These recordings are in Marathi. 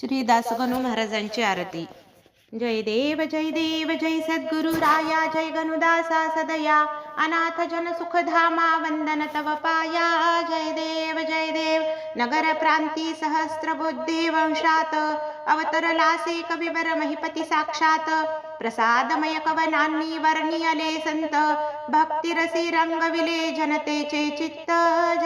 श्री दासगणू महाराजांची आरती. जय देव जय देव जय सद्गुरु राया जय गणुदासा सदया. अनाथ जन सुखधामा वंदन तव पाया. जय देव जय देव नगर प्रांती सहस्र बुद्धी वंशात. अवतरलासे कविवर महिपती साक्षात. प्रसादमय कवनांनी वर्णियले संत. भक्तिरसी रंगविले जनतेचे चित्त. जय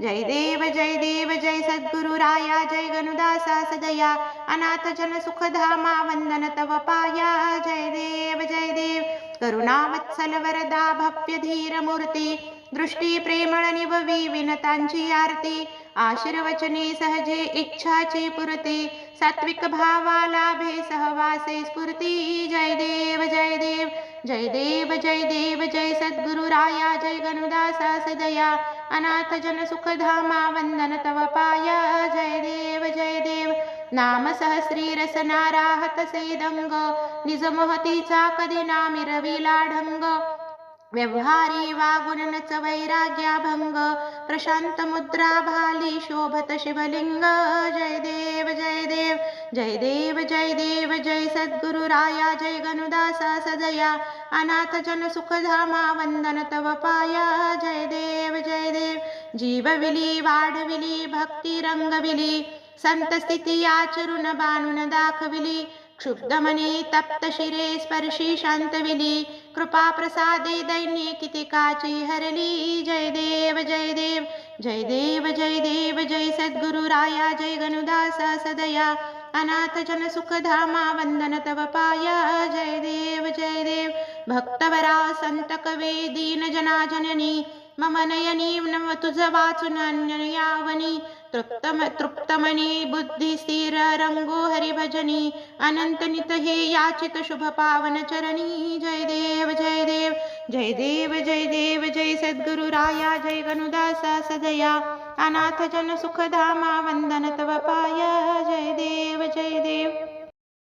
जय देव जय देव जय सद्गुरु राया जय गणुदासा सदया अनाथ जन सुखधामा वंदन तव पाया। जय देव जय देव करुणावत्सल वरदा भव्य धीर मूर्ती दृष्टी प्रेमळ निववी विनतांची आरती आशीर्वचने सहजे इच्छाची पुरती सात्विक भावा लाभे सहवासे स्फूर्ती। जय देव जय देव जय देव जय देव जय सद्गुरु राया जय गणुदासा सदया अनाथ जन सुखधामा वंदन तव पाया जय देव जय देव। नाम सहस्री रसना राहत सेदंग निज महतीचा कधी ना मिरविला ढंग व्यवहारी वागुनच वैराग्याभंग प्रशांत मुद्रा भाली शोभत शिवलिंग। जय देव जय देव। जय देव जय देव। जय सद्गुरु राया जय गनुदासा सदया अनाथ जन सुखधामा वंदन तव पाया जय देव जय देव। जीवविली वाढविली भक्ती रंगविली संत स्थिती आचरुन बाणून दाखविली क्षुब्धमनी तप्त शिरे स्पर्शी शांतविली कृपा प्रसादे दैन्ये कितिकाची हरली जय देव जय देव जय देव जय देव जय सद्गुरु राया जय गनुदासा सदया अनाथ जन सुखधामा वंदन तव पाया जय देव जय देव भक्तवरा संत कवे दीन जना जननी मम नयनी नम तुझ वाचून अन्ययावनी। तृप्तम तृप्तमनी बुद्धी स्थिर रंगो हरिभजनी। अनंत हे याचित शुभ पावन चरणी। जय देव जय देव। जय देव जय देव। जय सद्गुरु राया। जय गनुदासा सदया अनाथ जन सुखधामा वंदन तव पाया। जय देव जय देव।